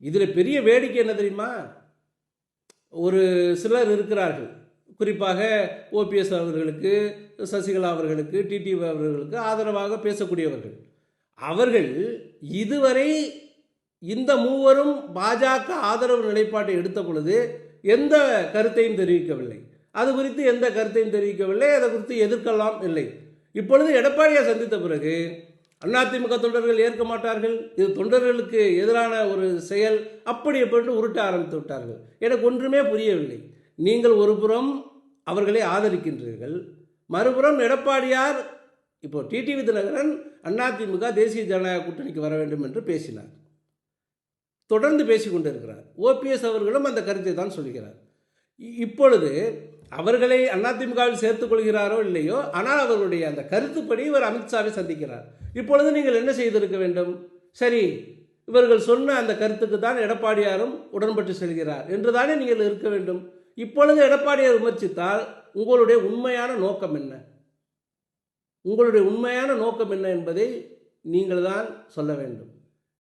இதில் பெரிய வேடிக்கை என்ன தெரியுமா? ஒரு சிலர் இருக்கிறார்கள். குறிப்பாக ஓபிஎஸ் அவர்களுக்கு சசிகலா அவர்களுக்கு டிடி அவர்களுக்கு ஆதரவாக பேசக்கூடியவர்கள். அவர்கள் இதுவரை இந்த மூவரும் பாஜக ஆதரவு நிலைப்பாட்டை எடுத்த பொழுது எந்த கருத்தையும் தெரிவிக்கவில்லை. அது குறித்து எந்த கருத்தையும் தெரிவிக்கவில்லை. அதை குறித்து எதிர்க்கலாம் இல்லை. இப்பொழுது எடப்பாடியை சந்தித்த பிறகு அதிமுக தொண்டர்கள் ஏற்க மாட்டார்கள். இது தொண்டர்களுக்கு எதிரான ஒரு செயல். அப்படி எப்படி உருட்ட ஆரம்பித்து விட்டார்கள். எனக்கு ஒன்றுமே புரியவில்லை. நீங்கள் ஒரு புறம் அவர்களை ஆதரிக்கின்றீர்கள். மறுபுறம் எடப்பாடியார் இப்போ டிடிவி தினகரன் அதிமுக தேசிய ஜனநாயக கூட்டணிக்கு வர வேண்டும் என்று பேசினார். தொடர்ந்து பேசிக்கொண்டிருக்கிறார். ஓபிஎஸ் அவர்களும் அந்த கருத்தை தான் சொல்கிறார். இ- இப்பொழுது அவர்களை அதிமுகவில் சேர்த்துக் கொள்கிறாரோ இல்லையோ ஆனால் அவர்களுடைய அந்த கருத்துப்படி இவர் அமித்ஷாவை சந்திக்கிறார். இப்பொழுது நீங்கள் என்ன செய்திருக்க வேண்டும்? சரி இவர்கள் சொன்ன அந்த கருத்துக்கு தான் எடப்பாடியாரும் உடன்பட்டு செல்கிறார் என்று தானே நீங்கள் இருக்க வேண்டும்? இப்பொழுது எடப்பாடியார் விமர்சித்தால் உங்களுடைய உண்மையான நோக்கம் என்ன? உங்களுடைய உண்மையான நோக்கம் என்ன என்பதை நீங்கள் தான் சொல்ல வேண்டும்.